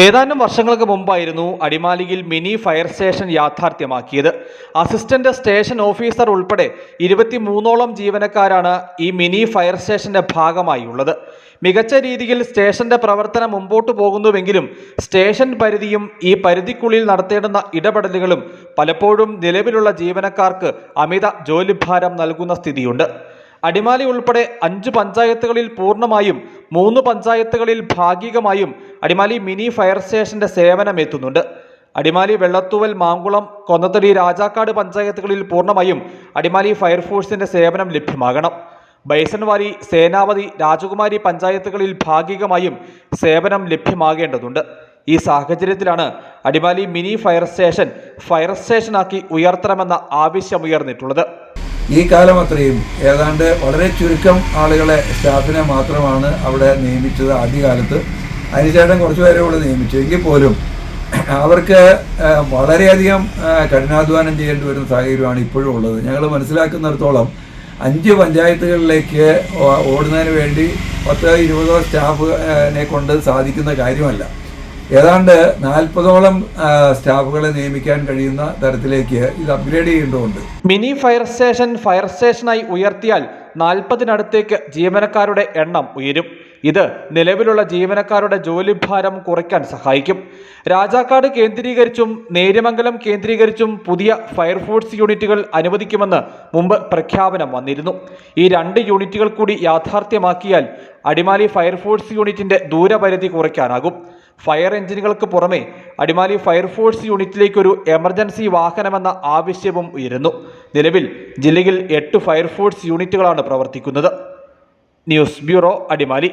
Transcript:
ഏതാനും വർഷങ്ങൾക്ക് മുമ്പായിരുന്നു അടിമാലിയിൽ മിനി ഫയർ സ്റ്റേഷൻ യാഥാർത്ഥ്യമാക്കിയത്. അസിസ്റ്റന്റ് സ്റ്റേഷൻ ഓഫീസർ ഉൾപ്പെടെ ഇരുപത്തിമൂന്നോളം ജീവനക്കാരാണ് ഈ മിനി ഫയർ സ്റ്റേഷന്റെ ഭാഗമായി ഉള്ളത്. മികച്ച രീതിയിൽ സ്റ്റേഷന്റെ പ്രവർത്തനം മുമ്പോട്ട് പോകുന്നുവെങ്കിലും സ്റ്റേഷൻ പരിധിയും ഈ പരിധിക്കുള്ളിൽ നടത്തേണ്ടുന്ന ഇടപെടലുകളും പലപ്പോഴും നിലവിലുള്ള ജീവനക്കാർക്ക് അമിത ജോലിഭാരം നൽകുന്ന സ്ഥിതിയുണ്ട്. അടിമാലി ഉൾപ്പെടെ അഞ്ച് പഞ്ചായത്തുകളിൽ പൂർണമായും മൂന്ന് പഞ്ചായത്തുകളിൽ ഭാഗികമായും അടിമാലി മിനി ഫയർ സ്റ്റേഷന്റെ സേവനം എത്തുന്നുണ്ട്. അടിമാലി വെള്ളത്തൂവൽ മാങ്കുളം കൊന്നത്തടി രാജാക്കാട് പഞ്ചായത്തുകളിൽ പൂർണമായും അടിമാലി ഫയർഫോഴ്സിന്റെ സേവനം ലഭ്യമാകണം. ബൈസൺവാലി സേനാവതി രാജകുമാരി പഞ്ചായത്തുകളിൽ ഭാഗികമായും സേവനം ലഭ്യമാകേണ്ടതുണ്ട്. ഈ സാഹചര്യത്തിലാണ് Adimali mini fire station fire സ്റ്റേഷനാക്കി ഉയർത്തണമെന്ന ആവശ്യമുയർന്നിട്ടുള്ളത്. ഈ കാലം അത്രയും. ഏതാണ്ട് വളരെ ചുരുക്കം ആളുകളെ സ്റ്റാഫിനെ മാത്രമാണ് അവിടെ നിയമിച്ചത് ആദ്യകാലത്ത്. അതിനുശേഷം കുറച്ച് പേരെ കൂടെ നിയമിച്ചു. എങ്കിൽ പോലും അവർക്ക് വളരെയധികം കഠിനാധ്വാനം ചെയ്യേണ്ടി വരുന്ന സാഹചര്യമാണ് ഇപ്പോഴും ഉള്ളത്. ഞങ്ങൾ മനസ്സിലാക്കുന്നിടത്തോളം അഞ്ച് പഞ്ചായത്തുകളിലേക്ക് ഓടുന്നതിന് വേണ്ടി പത്ത് ഇരുപതോ സ്റ്റാഫിനെ കൊണ്ട് സാധിക്കുന്ന കാര്യമല്ല. ഏതാണ്ട് നാൽപ്പതോളം സ്റ്റാഫുകളെ നിയമിക്കാൻ കഴിയുന്ന തരത്തിലേക്ക് ഇത് അപ്ഗ്രേഡ് ചെയ്യേണ്ടതുണ്ട്. മിനി ഫയർ സ്റ്റേഷൻ ഫയർ സ്റ്റേഷനായി ഉയർത്തിയാൽ നാൽപ്പതിനടുത്തേക്ക് ജീവനക്കാരുടെ എണ്ണം ഉയരും. ഇത് നിലവിലുള്ള ജീവനക്കാരുടെ ജോലിഭാരം കുറയ്ക്കാൻ സഹായിക്കും. രാജാക്കാട് കേന്ദ്രീകരിച്ചും നേര്യമംഗലം കേന്ദ്രീകരിച്ചും പുതിയ ഫയർഫോഴ്സ് യൂണിറ്റുകൾ അനുവദിക്കുമെന്ന് മുമ്പ് പ്രഖ്യാപനം വന്നിരുന്നു. ഈ രണ്ട് യൂണിറ്റുകൾ കൂടി യാഥാർത്ഥ്യമാക്കിയാൽ അടിമാലി ഫയർഫോഴ്സ് യൂണിറ്റിന്റെ ദൂരപരിധി കുറയ്ക്കാനാകും. ഫയർ എഞ്ചിനുകൾക്ക് പുറമെ അടിമാലി ഫയർഫോഴ്സ് യൂണിറ്റിലേക്ക് ഒരു എമർജൻസി വാഹനമെന്ന ആവശ്യവും ഉയരുന്നു. നിലവിൽ ജില്ലയിൽ എട്ട് ഫയർഫോഴ്സ് യൂണിറ്റുകളാണ് പ്രവർത്തിക്കുന്നത്. News bureau Adimali.